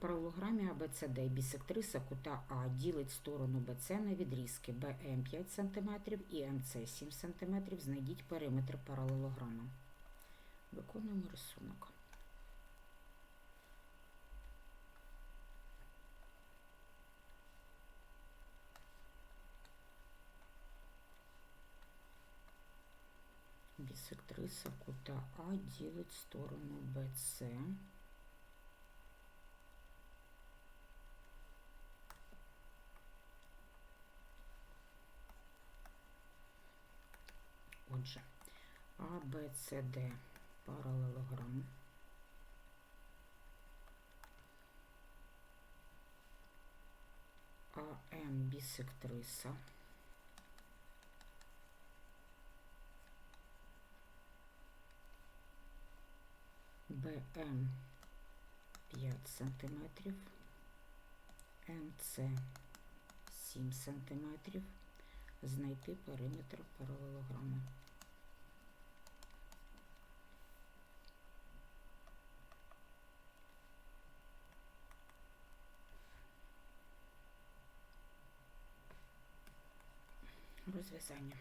паралограмі ABCD бісектриса кута А ділить сторону БЦ на відрізки БМ 5 см і МЦ 7 см. Знайдіть периметр паралелограма. Виконуємо рисунок. Бісектриса кута А ділить сторону БЦ. Отже, А, Б, С, Д паралелограм. АМ бісектриса. БМ 5 сантиметрів, МЦ 7 сантиметрів. Знайти периметр паралелограму. Розв'язання.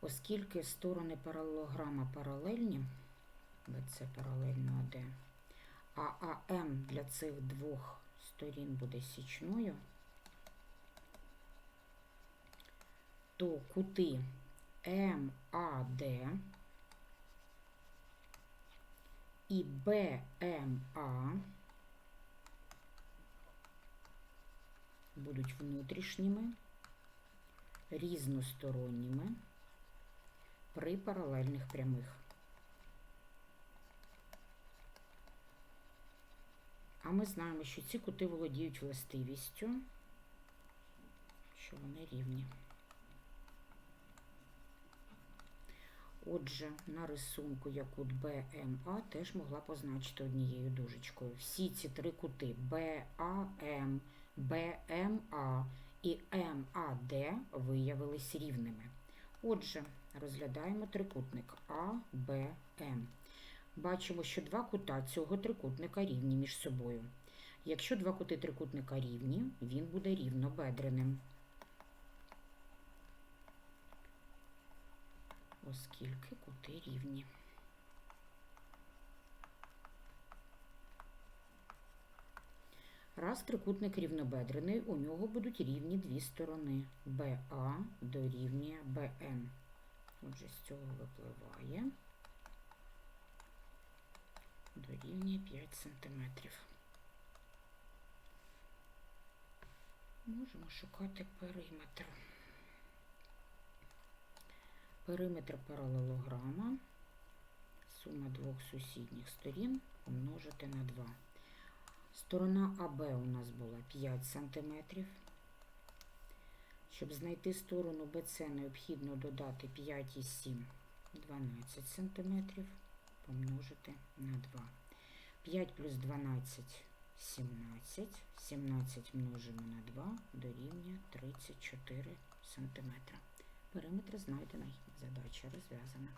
Оскільки сторони паралелограма паралельні, БЦ паралельно АД, а АМ для цих двох сторін буде січною, то кути МАД і БМА будуть внутрішніми, різносторонніми при паралельних прямих. А ми знаємо, що ці кути володіють властивістю, що вони рівні. Отже, на рисунку я БМА теж могла позначити однією дужечкою. Всі ці три кути БАМ, БМА і МАД виявились рівними. Отже, розглядаємо трикутник АБМ. Бачимо, що два кута цього трикутника рівні між собою. Якщо два кути трикутника рівні, він буде рівнобедреним. Оскільки кути рівні. Раз трикутник рівнобедрений, у нього будуть рівні дві сторони. БА дорівнює БМ. Отже, з цього випливає дорівнює 5 см. Можемо шукати периметр. Периметр паралелограма, сума двох сусідніх сторін помножити на 2. Сторона АБ у нас була 5 см. Щоб знайти сторону БЦ, необхідно додати 5 і 7 12 см помножити на 2. 5 плюс 12 17. 17 множимо на 2 дорівнює 34 см. Периметр знайдений. Задача розв'язана.